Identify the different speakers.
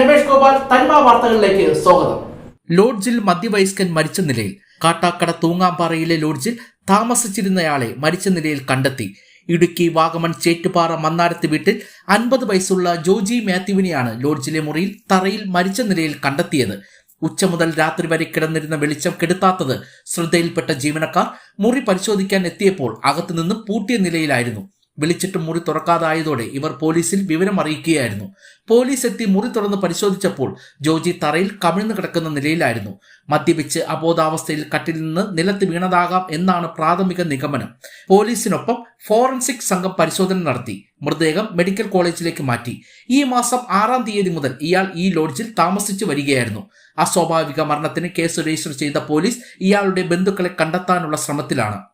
Speaker 1: നമസ്കാരം തനിമ വാർത്തകളിലേക്ക് സ്വാഗതം. ലോഡ്ജിൽ മധ്യവയസ്കൻ മരിച്ച നിലയിൽ കാട്ടാക്കട തൂങ്ങാമ്പാറയിലെ ലോഡ്ജിൽ താമസിച്ചിരുന്നയാളെ മരിച്ച നിലയിൽ കണ്ടെത്തി. ഇടുക്കി വാഗമൺ ചേറ്റുപാറ മന്നാരത്ത് വീട്ടിൽ അൻപത് വയസ്സുള്ള ജോജി മാത്യുവിനെയാണ് ലോഡ്ജിലെ മുറിയിൽ തറയിൽ മരിച്ച നിലയിൽ കണ്ടെത്തിയത്. ഉച്ച മുതൽ രാത്രി വരെ കിടന്നിരുന്ന വെളിച്ചം കെടുത്താത്തത് ശ്രദ്ധയിൽപ്പെട്ട ജീവനക്കാർ മുറി പരിശോധിക്കാൻ എത്തിയപ്പോൾ അകത്തുനിന്ന് പൂട്ടിയ നിലയിലായിരുന്നു. വിളിച്ചിട്ടും മുറി തുറക്കാതായതോടെ ഇവർ പോലീസിൽ വിവരം അറിയിക്കുകയായിരുന്നു. പോലീസ് എത്തി മുറി തുറന്ന് പരിശോധിച്ചപ്പോൾ ജോജി തറയിൽ കമിഴ്ന്നു കിടക്കുന്ന നിലയിലായിരുന്നു. മദ്യപിച്ച് അബോധാവസ്ഥയിൽ കട്ടിൽ നിന്ന് നിലത്ത് വീണതാകാം എന്നാണ് പ്രാഥമിക നിഗമനം. പോലീസിനൊപ്പം ഫോറൻസിക് സംഘം പരിശോധന നടത്തി. മൃതദേഹം മെഡിക്കൽ കോളേജിലേക്ക് മാറ്റി. ഈ മാസം ആറാം തീയതി മുതൽ ഇയാൾ ഈ ലോഡ്ജിൽ താമസിച്ചു വരികയായിരുന്നു. അസ്വാഭാവിക മരണത്തിന് കേസ് രജിസ്റ്റർ ചെയ്ത പോലീസ് ഇയാളുടെ ബന്ധുക്കളെ കണ്ടെത്താനുള്ള ശ്രമത്തിലാണ്.